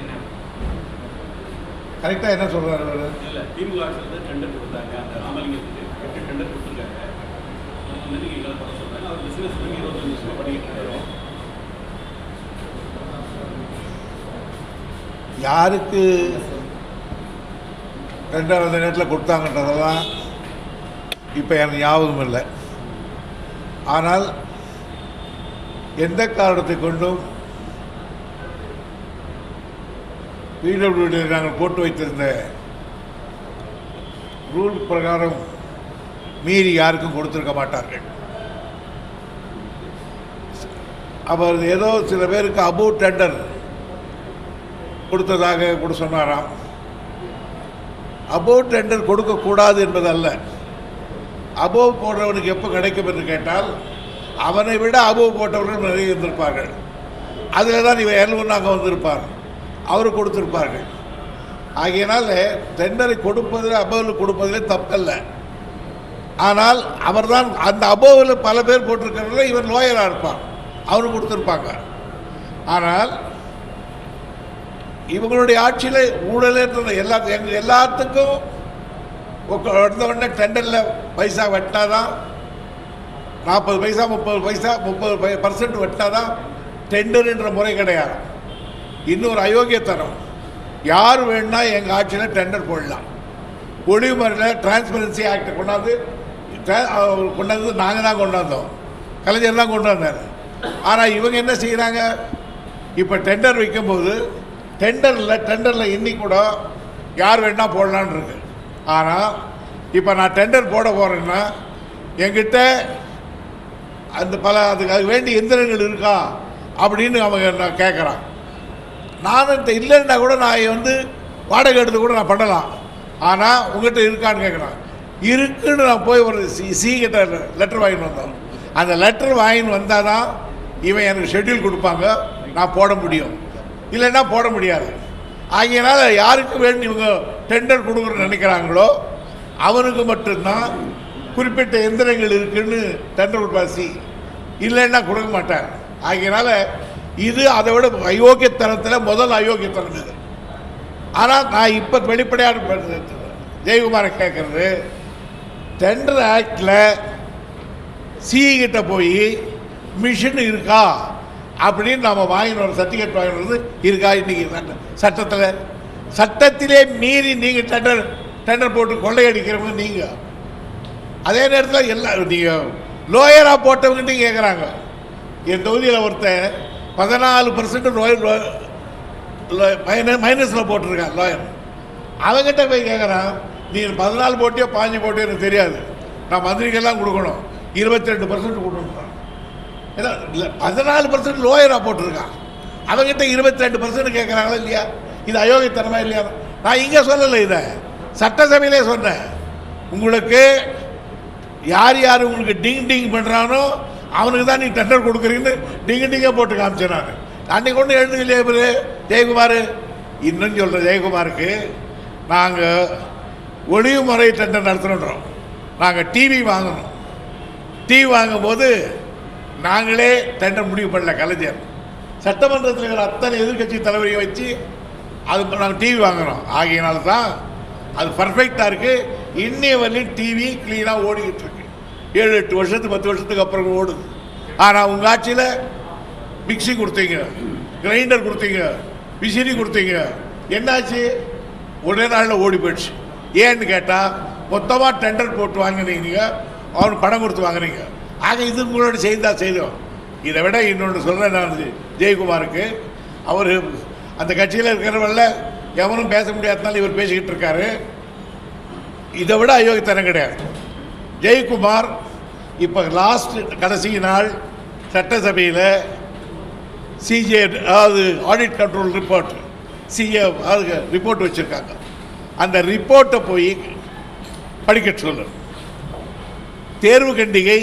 என்ன? கரெக்டாக என்ன சொல்கிறாரு அவர்? இல்லை திமுக தான் டெண்டர் கொடுத்தாங்க. அந்த ராமலிங்கத்துக்கு எட்டு டெண்டர் கொடுத்துருக்காங்க. பண்ண சொல்கிறாங்க அவர் பிஸ்னஸ் பண்ணி இருபத்தஞ்சு வருஷமாக பண்ணிக்கிட்டு இருக்காரு. யாருக்கு ரெண்டாவது நேரத்தில் கொடுத்தாங்கன்றதெல்லாம் இப்போ எனக்கு ஞாபகம் இல்லை ஆனால் எந்த காரணத்தை கொண்டும் பிடபிள்யூடி நாங்கள் போட்டு வைத்திருந்த ரூல் பிரகாரம் மீறி யாருக்கும் கொடுத்திருக்க மாட்டார்கள். அவர் ஏதோ சில பேருக்கு அபோவ் டெண்டர் கொடுத்ததாக கூட சொன்னாராம். அபோவ் டெண்டர் கொடுக்கக்கூடாது என்பதல்ல. அபோவ் போடுறவனுக்கு எப்போ கிடைக்கும் என்று கேட்டால் அவனை விட அபு போட்டவர்கள் நிறைய இருந்திருப்பார்கள். அதில் தான் இவன் எல்வனாக வந்திருப்பார் அவர் கொடுத்திருப்பார்கள். ஆகையினால டெண்டரை கொடுப்பதில் அபோவில் கொடுப்பதிலே தப்பல்ல. ஆனால் அவர்தான் அந்த அபோவில் பல பேர் போட்டிருக்கிறதுல இவர் லோயராக இருப்பார் அவர் கொடுத்துருப்பாங்க. ஆனால் இவங்களுடைய ஆட்சியில் ஊழலேற்ற எல்லா எங்கள் எல்லாத்துக்கும் உட்காந்த உடனே டெண்டரில் பைசா வெட்டினாதான் நாற்பது பைசா முப்பது பைசா முப்பது பர்சன்ட் வெட்டினாதான் டெண்டர் என்ற முறை கிடையாது. இன்னொரு அயோக்கியத்தனம். யார் வேணும்னா எங்கள் ஆட்சியில் டெண்டர் போடலாம். ஒளிமுறையில் டிரான்ஸ்பரன்சி ஆக்டை கொண்டாந்து அவர் கொண்டாந்து நாங்கள் தான் கொண்டாந்தோம். கலைஞர் தான் கொண்டு வந்தார் ஆனால் இவங்க என்ன செய்கிறாங்க இப்போ டெண்டர் வைக்கும்போது டெண்டரில் டெண்டரில் இன்னி கூட யார் வேணா போடலான் இருக்கு. ஆனால் இப்போ நான் டெண்டர் போட போகிறேன்னா என்கிட்ட அந்த பல அதுக்கு அது வேண்டிய எந்திரங்கள் இருக்கா? அப்படின்னு அவங்க நான் கேட்குறான் நான் இந்த இல்லைன்னா கூட நான் வந்து வாடகை எடுத்து கூட நான் பண்ணலாம். ஆனால் உங்ககிட்ட இருக்கான்னு கேட்குறான் இருக்குன்னு நான் போய் ஒரு சி சி கிட்ட லெட்டர் வாங்கிட்டு வந்தோம். அந்த லெட்டர் வாங்கின்னு வந்தால் தான் இவன் எனக்கு ஷெட்யூல் கொடுப்பாங்க. நான் போட முடியும். இல்லைன்னா போட முடியாது. ஆகியனால் யாருக்கு வேண்டி இவங்க டெண்டர் கொடுக்குறன்னு நினைக்கிறாங்களோ அவனுக்கு மட்டும்தான் குறிப்பிட்ட எந்திரங்கள் இருக்குன்னு டெண்டர் பாசி இல்லைன்னா கொடுக்க மாட்டார். ஆகையினால இது அதை விட அயோக்கியத்தனத்தில் முதல் அயோக்கியத்தனம் இது. ஆனால் நான் இப்போ வெளிப்படையாக ஜெயக்குமாரை கேட்குறது டெண்டர் ஆக்டில் சிஇகிட்ட போய் மிஷின் இருக்கா? அப்படின்னு நம்ம வாங்கினோம் சர்டிஃபிகேட் வாங்கினது இருக்கா? இன்னைக்கு சட்ட- சட்டத்தில். சட்டத்திலே மீறி நீங்கள் டெண்டர் டெண்டர் போட்டு கொள்ளையடிக்கிறவங்க நீங்கள் அதே நேரத்தில் எல்லா நீங்கள் லோயராக போட்டவங்ககிட்டையும் கேட்குறாங்க என் தொகுதியில் ஒருத்தன் பதினாலு பர்சன்ட் லோயர் மைனஸில் போட்டிருக்கான் லோயர் அவங்ககிட்ட போய் கேட்குறான் நீ பதினாலு போட்டியோ பாஞ்சு போட்டியோ எனக்கு தெரியாது. நான் மந்திரிக்கெல்லாம் கொடுக்கணும். இருபத்தி ரெண்டு பர்சன்ட் கொடுக்கணும் ஏன்னா இல்லை பதினாலு பர்சன்ட் லோயராக போட்டிருக்கான். அவங்ககிட்ட இருபத்தி ரெண்டு பர்சன்ட் கேட்குறாங்களா இல்லையா? இது அயோக்கியத்தனமா இல்லையா? நான் இங்கே சொல்லலை இதை. சட்டசபையிலே சொன்னேன். உங்களுக்கு யார் யார் உங்களுக்கு டிங் டிங் பண்ணுறானோ அவனுக்கு தான் நீ டெண்டர் கொடுக்குறீங்கன்னு டிங்கு டிங்காக போட்டு காமிச்சேன் நான். அன்னைக்கு ஒன்று எழுந்து இல்லையா ஜெயக்குமார். இன்னும் சொல்கிற ஜெயக்குமாருக்கு நாங்கள் ஒளிவு முறை டெண்டர் நடத்தணுன்றோம். நாங்கள் டிவி வாங்கணும். டிவி வாங்கும்போது நாங்களே டெண்டர் முடிவு பண்ணல கலைஞர். சட்டமன்றத்தில் இருக்கிற அத்தனை எதிர்க்கட்சி தலைவரையும் வச்சு அது நாங்கள் டிவி வாங்குகிறோம் ஆகையினால தான் அது பர்ஃபெக்டாக இருக்குது இன்னைய வரலையும் டிவி க்ளீனாக ஓடிக்கிட்டு இருக்கு. ஏழு எட்டு வருஷத்துக்கு பத்து வருஷத்துக்கு அப்புறம் ஓடுது. ஆனால் உங்கள் ஆட்சியில் மிக்ஸி கொடுத்தீங்க கிரைண்டர் கொடுத்தீங்க விசிறி கொடுத்தீங்க. என்னாச்சு? ஒரே நாளில் ஓடி போயிடுச்சு. ஏன்னு கேட்டால் மொத்தமாக டெண்டர் போட்டு வாங்கினீங்க அவனுக்கு பணம் கொடுத்து வாங்குறீங்க ஆக இது உங்களோட செய்தா செய்தோம் இதை விட இன்னொன்று சொல்கிறேன் நான் ஜெயக்குமாருக்கு. அவர் அந்த கட்சியில் இருக்கிறவங்கள எவனும் பேச முடியாதனால இவர் பேசிக்கிட்டு இருக்காரு. இதை விட அயோக்கியத்தனம் கிடையாது. ஜெயக்குமார் இப்போ லாஸ்ட் கடைசி நாள் சட்டசபையில் சிஜே அதாவது audit control report C A report வச்சுருக்காங்க. அந்த ரிப்போர்ட்டை போய் படிக்க சொல்லு தேர்வு கண்டிகை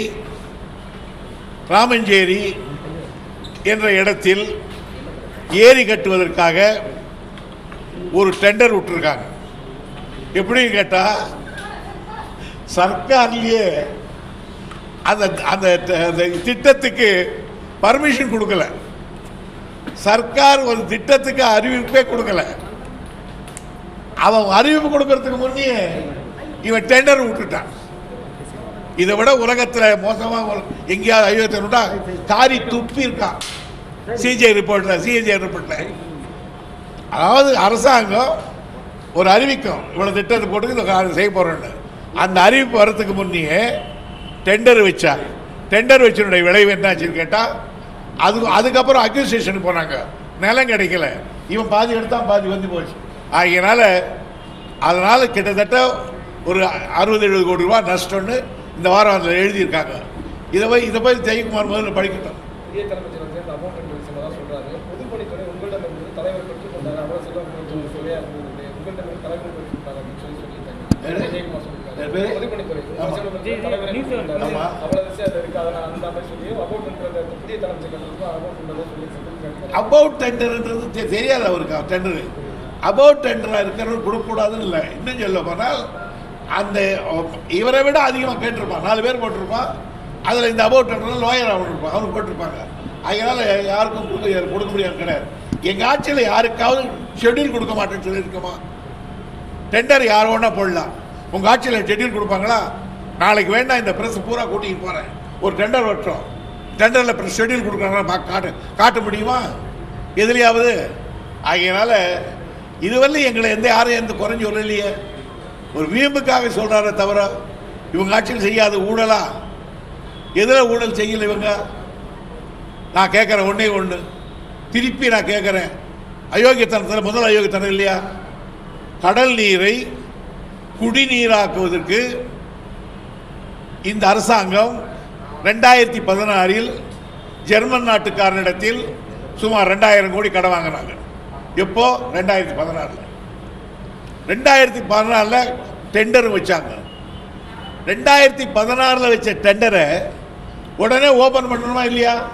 ராமஞ்சேரி என்ற இடத்தில் ஏரி கட்டுவதற்காக ஒரு டெண்டர் விட்டுருக்காங்க. எப்படின்னு கேட்டால் சர்க்கார்லேயே அந்த அந்த திட்டத்துக்கு பர்மிஷன் கொடுக்கல. சர்க்கார் ஒரு திட்டத்துக்கு அறிவிப்பே கொடுக்கல. அவன் அறிவிப்பு கொடுக்கறதுக்கு முன்னே இவன் டெண்டர் விட்டுட்டான். இதை விட உலகத்தில் மோசமாக எங்கேயாவது ஐயோத்தா காரி துப்பி இருக்கான். சிஜே ரிப்போர்ட்டில் சிஜே ரிப்போர்ட்டில் அதாவது அரசாங்கம் ஒரு அறிவிக்கும். இவ்வளோ திட்டத்தை போட்டு இந்த செய்ய போகிறோன்னு அந்த அறிவிப்பு வரத்துக்கு முன்னே டெண்டர் வச்சா டெண்டர் வச்சனுடைய விளைவு என்னாச்சுன்னு கேட்டால் அது அதுக்கப்புறம் அக்யூசியேஷனுக்கு போனாங்க. நிலம் கிடைக்கல. இவன் பாதி எடுத்தான் பாதி வந்து போச்சு. ஆகையினால அதனால் கிட்டத்தட்ட ஒரு அறுபது எழுபது கோடி ரூபா நஷ்டம்னு இந்த வாரம் அதில் எழுதியிருக்காங்க. இதை போய் இதை போய் ஜெயக்குமார் முதல்ல படிக்கட்டும். புதிய அபவுட் டெண்டர்ன்றது தெரியாது அவருக்கு டெண்டரு அபவுட் டெண்டராக இருக்கிறவர் கொடுக்கக்கூடாதுன்னு இல்லை. இன்னும் சொல்ல போனால் அந்த இவரை விட அதிகமாக கேட்டிருப்பான். நாலு பேர் போட்டிருப்பான். அதில் இந்த அபவுட் டெண்டர் லோயர் அவன் இருப்பான். அவனுக்கு போட்டிருப்பாங்க. அதனால் யாருக்கும் கொடுக்க கொடுக்க முடியாது கிடையாது. எங்கள் ஆட்சியில் யாருக்காவது ஷெட்யூல் கொடுக்க மாட்டேன்னு சொல்லியிருக்கோமா? டெண்டர் யார் வேணா போடலாம். உங்கள் ஆட்சியில் ஷெட்யூல் கொடுப்பாங்களா? நாளைக்கு வேண்டாம் இந்த ப்ரெஸ் பூரா கூட்டிகிட்டு போகிறேன் ஒரு டெண்டர் வட்டோம் டெண்டரில் ப்ரெஸ் ஷெட்யூல் கொடுக்குறாங்களா? பார்க்க காட்டு காட்ட முடியுமா? எதுலையாவது. ஆகையினால இதுவரையிலும் எங்களை எந்த யாரும் எந்த குறைஞ்சி சொல்லலையே. ஒரு வீம்புக்காக சொல்கிறாரே தவிர இவங்க ஆட்சியில் செய்யாத ஊழலா? எதில் ஊழல் செய்யல இவங்க? நான் கேட்குறேன் ஒன்றே ஒன்று திருப்பி நான் கேட்குறேன். அயோக்கியத்தனத்தில் முதல் அயோக்கியத்தனம் இல்லையா? கடல் நீரை குடிநீராக்குவதற்கு இந்த அரசாங்கம் ரெண்டாயிரத்தி பதினாறில் ஜெர்மன் நாட்டுக்காரனிடத்தில் சுமார் ரெண்டாயிரம் கோடி கடன் வாங்கினாங்க. எப்போ? ரெண்டாயிரத்தி பதினாறில். ரெண்டாயிரத்தி பதினாலில் டெண்டர் வச்சாங்க. ரெண்டாயிரத்தி பதினாறில் வச்ச டெண்டரை உடனே ஓப்பன் பண்ணணுமா இல்லையா?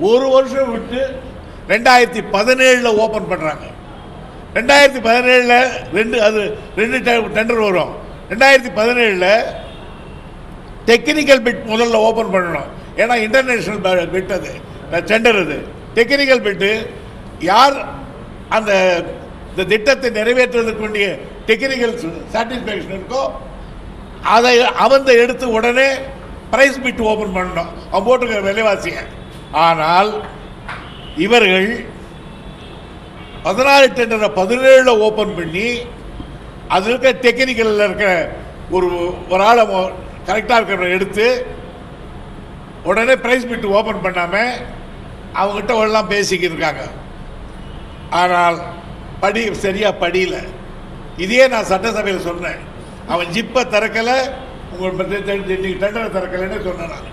ஒரு வருஷம் விட்டு ரெண்டாயிரத்தி பதினேழில் ஓப்பன் பண்ணுறாங்க ரெண்டாயிரத்தி பதினேழில் ரெண்டு அது ரெண்டு டெண்டர் வரும். ரெண்டாயிரத்தி பதினேழில் டெக்னிக்கல் பிட் முதல்ல ஓப்பன் பண்ணணும். ஏன்னா இன்டர்நேஷ்னல் பிட் அது டெண்டர் அது. டெக்னிக்கல் பிட்டு யார் அந்த இந்த திட்டத்தை நிறைவேற்றுவதற்கு வேண்டிய டெக்னிக்கல் சாட்டிஸ்ஃபேக்ஷன் இருக்கோ அதை அவந்த எடுத்து உடனே ப்ரைஸ் பிட் ஓப்பன் பண்ணணும். அவன் போட்டுக்கிற விலைவாசியை. ஆனால் இவர்கள் பதினாறு டெண்டரை பதினேழில் ஓப்பன் பண்ணி அதில் இருக்க டெக்னிக்கலில் இருக்க ஒரு ஒரு ஆளை கரெக்டாக இருக்கிற எடுத்து உடனே ப்ரைஸ் பிட்டு ஓப்பன் பண்ணாமல் அவங்ககிட்ட எல்லாம் பேசிக்கிட்டு இருக்காங்க. ஆனால் படி சரியாக படியல. இதையே நான் சட்டசபையில் சொன்னேன். அவன் ஜிப்பை திறக்கலை உங்கள் இன்னைக்கு டெண்டரை திறக்கலைன்னு சொன்னேன் நான்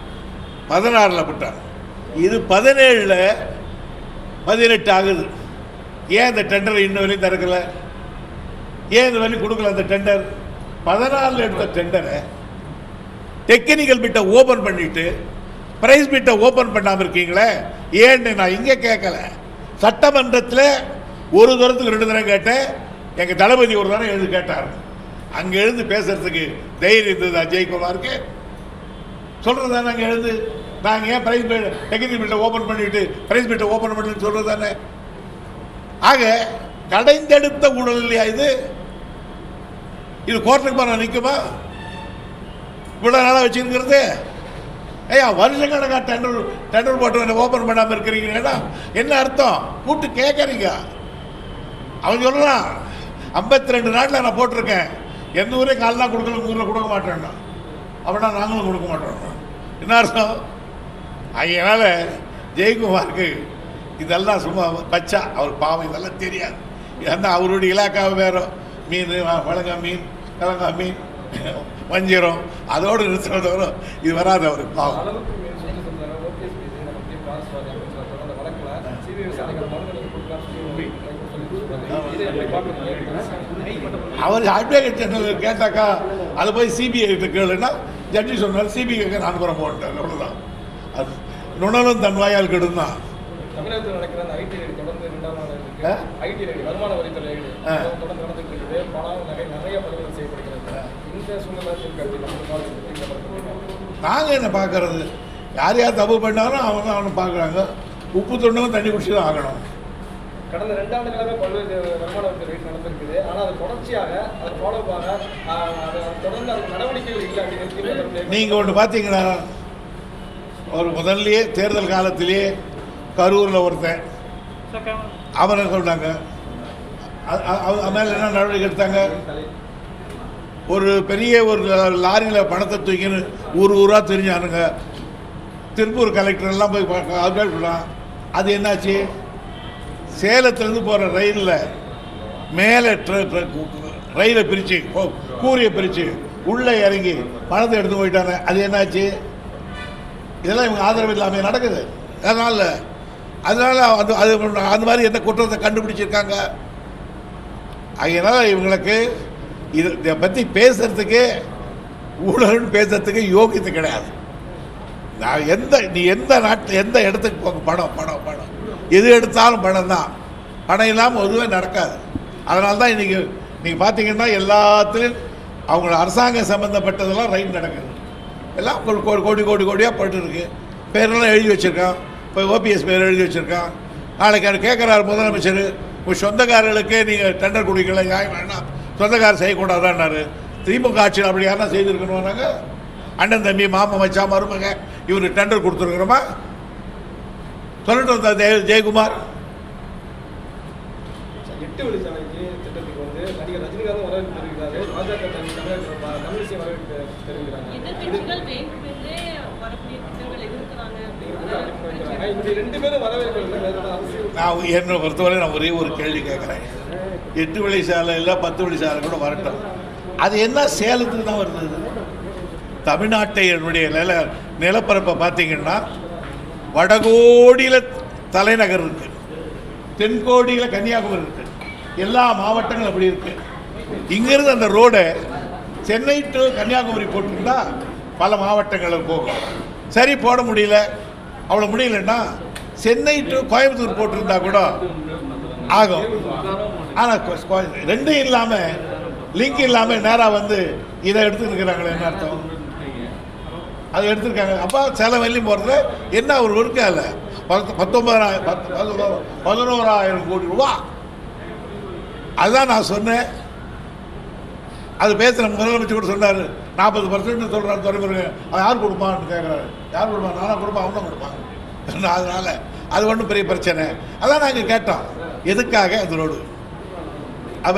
பதினாறில் விட்டான். இது பதினேழில் பதினெட்டு ஆகுது. ஏன் இந்த டெண்டரை இன்ன வரையும் திறக்கலை? ஏன் இந்த வரையும் கொடுக்கல அந்த டெண்டர் பதினாலில் எடுத்த டெண்டரை டெக்னிக்கல் பிட்டை ஓப்பன் பண்ணிட்டு பிரைஸ் பிட்டை ஓப்பன் பண்ணாமல் இருக்கீங்களே? ஏன்னு நான் இங்கே கேட்கல சட்டமன்றத்தில் ஒரு தூரத்துக்கு ரெண்டு தடவை கேட்டேன். எங்கள் தளபதி ஒரு தடவை எழுந்து கேட்டார். அங்கே எழுந்து பேசுறதுக்கு தைரியம் இருந்ததா ஜெயக்குமாருக்கு. சொல்கிறது தானே அங்கே எழுந்து? நாங்கள் ஏன் பிரைஸ் டெக்னிக்கல் பிட்டை ஓப்பன் பண்ணிட்டு பிரைஸ் பிட்டை ஓப்பன் பண்ணிட்டு சொல்கிறது தானே? ஆக கடைந்தெடுத்த ஊழல் இல்லையா இது? இது கோர்ட்டுக்கு போன நிற்குமா இவ்வளோ நாளாக வச்சுருக்கிறது? ஐயா வருஷக்கணக்காக டெண்டர் டெண்டர் போட்டு ஓப்பன் பண்ணாமல் இருக்கிறீங்கன்னா என்ன அர்த்தம்? கூட்டு கேட்குறீங்க அவன் சொல்லலாம் ஐம்பத்தி ரெண்டு நாட்டில் நான் போட்டிருக்கேன். எந்த ஊரே கால் தான் கொடுக்கல ஊரில் கொடுக்க மாட்டேன்னா அப்படின்னா நாங்களும் கொடுக்க மாட்டோம். என்ன அர்த்தம்? அதனால ஜெயக்குமாருக்கு இதெல்லாம் சும்மா பச்சா. அவர் பாவம் இதெல்லாம் தெரியாது. ஏன்னா அவருடைய இலாக்காவை வேற. மீன் வழங்கா மீன் கிழங்கா மீன் வஞ்சிரம். அதோடு நிறுத்துறதோட இது வராது அவருக்கு பாவம். அவர் அட்வொகேட் ஜெனரல் கேட்டாக்கா அதை போய் சிபிஐ கிட்ட கேளுன்னா ஜட்ஜி சொன்னார் சிபிஐக்கு நான் புறம் போட்டார் அவ்வளோதான் அது நுணலும் தன் வாயால் கெடுந்தான். தமிழகத்தில் நடக்கிற அந்த ஐடி தொடர்ந்து இரண்டாம் நாள்? ஐடி ரைடு வருமான வரித்துறை ரைடு. தொடர்ந்து நடந்துட்டு இருக்குது. பணம் நகை நிறைய பணிகள் செய்யப்படுகிறது. இந்த சூழ்நிலை நாங்கள் என்ன பார்க்கறது? யார் யார் தப்பு பண்ணாலும் அவங்க அவனை பார்க்குறாங்க. உப்பு தொண்டவன் தண்ணி குடிச்சு தான் ஆகணும். கடந்த ரெண்டாண்டு காலமே பல்வேறு வருமான வரித்துறை ரைடு நடந்திருக்குது. ஆனால் அது தொடர்ச்சியாக அது ஃபாலோ அது அது தொடர்ந்து அதுக்கு நடவடிக்கைகள் இல்லை அப்படின்னு நீங்கள் ஒன்று பார்த்தீங்கன்னா ஒரு முதல்லயே தேர்தல் காலத்திலேயே கரூரில் ஒருத்தன். அவரை சொன்னாங்க. மேலே என்ன நடவடிக்கை எடுத்தாங்க? ஒரு பெரிய ஒரு லாரியில் பணத்தை தூக்கின்னு ஊர் ஊராக தெரிஞ்சானுங்க. திருப்பூர் கலெக்டர் எல்லாம் போய் அப்டேட் பண்ணான். அது என்னாச்சு? சேலத்துலேருந்து போகிற ரயிலில் மேலே ரயிலை பிரித்து கூரியை பிரித்து உள்ளே இறங்கி பணத்தை எடுத்து போயிட்டாங்க. அது என்னாச்சு? இதெல்லாம் இவங்க ஆதரவு இல்லாமல் நடக்குது? அதனால் அதனால் அது அது அந்த மாதிரி எந்த குற்றத்தை கண்டுபிடிச்சிருக்காங்க? அதனால் இவங்களுக்கு இது இதை பற்றி பேசுகிறதுக்கு ஊழல்னு பேசுறதுக்கு யோகியத்து கிடையாது. நான் எந்த நீ எந்த நாட்டில் எந்த இடத்துக்கு போங்க பணம் பணம் பணம். எது எடுத்தாலும் பணம் தான். பணம் இல்லாமல் எதுவுமே நடக்காது. அதனால தான் இன்றைக்கி நீங்கள் பார்த்தீங்கன்னா எல்லாத்துலேயும் அவங்க அரசாங்கம் சம்மந்தப்பட்டதெல்லாம் ரைட் நடக்குது. எல்லாம் கோடி கோடி கோடி கோடி கோடியாக போயிட்டு இருக்கு. பேரெல்லாம் எழுதி வச்சுருக்கான். இப்போ ஓபிஎஸ் பேர் எழுதி வச்சுருக்கான். நாளைக்கு அவர் கேட்குறாரு முதலமைச்சர் உங்கள் சொந்தக்காரர்களுக்கு நீங்கள் டெண்டர் கொடுக்கல நியாயம் வேணாம் சொந்தக்காரர் செய்யக்கூடாதான்னாரு. திமுக ஆட்சியில் அப்படி யாரா செய்திருக்கணும்னாங்க? அண்ணன் தம்பி மாமன் வச்சா மருமக இவர் டெண்டர் கொடுத்துருக்குறோமா? சொல்லட்டும் இந்த ஜெய- ஜெயக்குமார் நான் என்னை பொறுத்தவரை நான் ஒரே ஒரு கேள்வி கேட்குறேன். எட்டு வழி சாலை இல்லை பத்து வழி சாலை கூட வரட்டும். அது என்ன சேலத்துக்கு தான் வருது தமிழ்நாட்டை என்னுடைய நில நிலப்பரப்பை பார்த்தீங்கன்னா வடகோடியில் தலைநகர் இருக்கு. தென்கோடியில் கன்னியாகுமரி இருக்கு. எல்லா மாவட்டங்களும் அப்படி இருக்கு. இங்கிருந்து அந்த ரோடை சென்னை டு கன்னியாகுமரி போட்டிருந்தா பல மாவட்டங்களுக்கு போகும். சரி போட முடியல. அவ்வளோ முடியலன்னா சென்னை டு கோயம்புத்தூர் போட்டிருந்தா கூட ஆகும். ஆனால் ரெண்டும் இல்லாமல் லிங்க் இல்லாமல் நேராக வந்து இதை எடுத்துருக்கிறாங்களே என்ன அர்த்தம்? அதை எடுத்திருக்காங்க. அப்போ சேலம் வெள்ளி போகிறது என்ன ஒரு இருக்கா இல்லை பத்து பத்தொன்பதாயிரம் பத்து பதினோராயிரம் கோடி ரூபா. அதுதான் நான் சொன்னேன். அது பேசுகிற முதலமைச்சர் கூட சொன்னார். நாற்பது பர்சன்ட் சொல்கிறார் துறைமுருங்க அவன் யார் கொடுப்பான்னு கேட்குறாரு யார் கொடுப்பா நானாக கொடுப்பா அவனும் கொடுப்பாங்க கொடுப்பான். அதனால் அது ஒன்றும் பெரிய பிரச்சனை. அதான் நாங்கள் கேட்டோம். எதுக்காக அந்த ரோடு?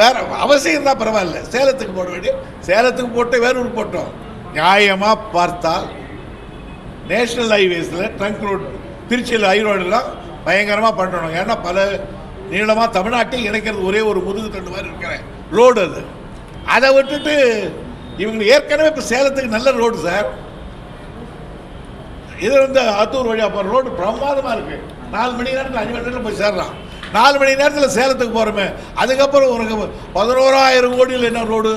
வேற அவசியம் தான் பரவாயில்ல. சேலத்துக்கு போட வேண்டிய சேலத்துக்கு போட்டு வேற ஊருக்கு போட்டோம். நியாயமாக பார்த்தால் நேஷனல் ஹைவேஸில் ட்ரங்க் ரோடு திருச்சியில் ஹைரோடெல்லாம் பயங்கரமாக பண்ணணும். ஏன்னா பல நீளமாக தமிழ்நாட்டை இணைக்கிறது ஒரே ஒரு முதுகு தண்டு மாதிரி இருக்கிற ரோடு அது. அதை விட்டுட்டு இவங்க ஏற்கனவே இப்போ சேலத்துக்கு நல்ல ரோடு சார். இது வந்து ஆத்தூர் வழியாக போகிற ரோடு பிரமாதமாக இருக்குது நாலு மணி நேரத்தில் அஞ்சு மணி நேரத்தில் போய் சேர்றான் நாலு மணி நேரத்தில் சேலத்துக்கு போகிறோமே அதுக்கப்புறம் ஒரு பதினோராயிரம் கோடியில் என்ன ரோடு?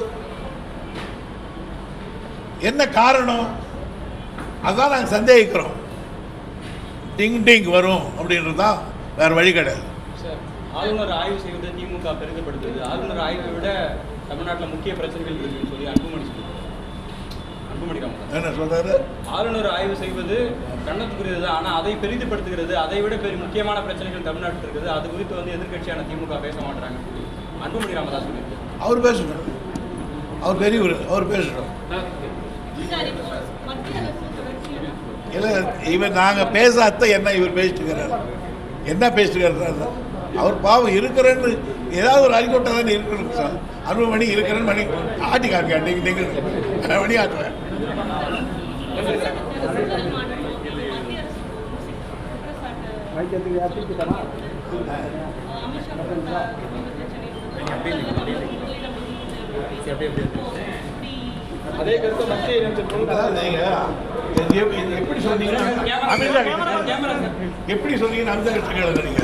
என்ன காரணம்? அதான் நாங்கள் சந்தேகிக்கிறோம். டிங் டிங் வரும் அப்படின்றது தான் வேறு வழி கிடையாது. ஆளுநர் ஆய்வு செய்வதை திமுக பெரிதப்படுத்துது ஆளுநர் ஆய்வை விட தமிழ்நாட்டில் முக்கிய பிரச்சனைகள் இருக்குன்னு சொல்லி அன்புமணி சொல்லுவாங்க அன்புமணி என்ன சொல்கிறாரு ஆளுநர் ஆய்வு செய்வது கண்டத்துக்குரியது ஆனால் அதை பெரிதுபடுத்துகிறது அதை விட பெரிய முக்கியமான பிரச்சனைகள் தமிழ்நாட்டில் இருக்குது. அது குறித்து வந்து எதிர்க்கட்சியான திமுக பேச மாட்டாங்க அன்புமணி ராமதாஸ் அவர் பேசணும் அவர் பெரியவர் அவர் பேசணும் இல்லை இவர் நாங்கள் பேசாத என்ன இவர் பேசிட்டு இருக்கிறார் என்ன பேசிட்டு இருக்கிறாரு அவர் பாவம் இருக்கிறேன்னு ஏதாவது ஒரு அறிக்கோட்டை தானே இருக்கணும் சார். அறுபது மணி இருக்கிறேன்னு மணி ஆட்டி காமிக்க நீங்கள் நீங்கள் மணி ஆட்டுவேன் அதே கருத்து மத்திய இணையத்தில் அதாவது நீங்க இது எப்~ இது எப்படி சொன்னீங்கன்னா அமிர்தா எப்படி சொன்னீங்கன்னா அந்த கட்சிகள்